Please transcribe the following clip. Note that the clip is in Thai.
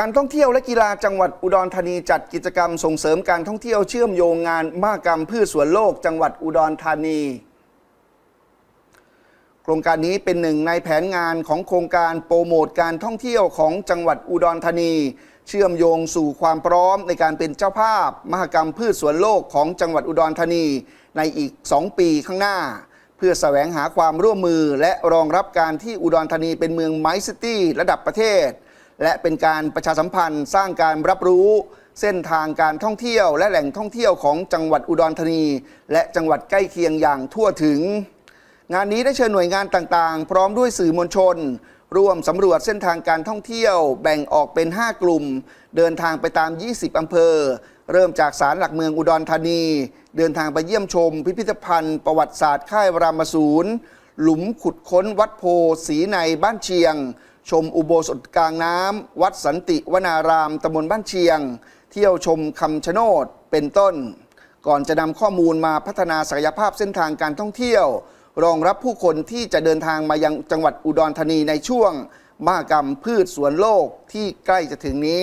การท่องเที่ยวและกีฬาจังหวัดอุดรธานีจัดกิจกรรมส่งเสริมการท่องเที่ยวเชื่อมโยงงานมหกรรมพืชสวนโลก จังหวัดอุดรธานี โครงการนี้เป็นหนึ่งในแผนงานของโครงการโปรโมทการท่องเที่ยวของจังหวัดอุดรธานี เชื่อมโยงสู่ความพร้อมในการเป็นเจ้าภาพ มหกรรมพืชสวนโลกของจังหวัดอุดรธานี ในอีก 2 ปีข้างหน้า เพื่อแสวงหาความร่วมมือและรองรับการที่อุดรธานีเป็นเมืองไมซ์ซิตี้ระดับประเทศ และเป็นการประชาสัมพันธ์สร้างการรับรู้ เส้นทางการท่องเที่ยว และแหล่งท่องเที่ยวของจังหวัดอุดรธานี และจังหวัดใกล้เคียงอย่างทั่วถึง งานนี้ได้เชิญหน่วยงานต่างๆ พร้อมด้วยสื่อมวลชน ร่วมสำรวจเส้นทางการท่องเที่ยว แบ่งออกเป็น 5 กลุ่ม เดินทางไปตาม 20 อำเภอ เริ่มจากศาลหลักเมืองอุดรธานี เดินทางไปเยี่ยมชม พิพิธภัณฑ์ ประวัติศาสตร์ค่ายรามศูนย์หลุมขุดค้นวัดโพสีในบ้านเชียง ชมอุโบสถกลางน้ำวัดสันติวนารามตำบลบ้านเชียง เที่ยวชมคำชะโนดเป็นต้น ก่อนจะนำข้อมูลมาพัฒนาศักยภาพเส้นทางการท่องเที่ยว รองรับผู้คนที่จะเดินทางมายังจังหวัดอุดรธานีในช่วงมหกรรมพืชสวนโลกที่ใกล้จะถึงนี้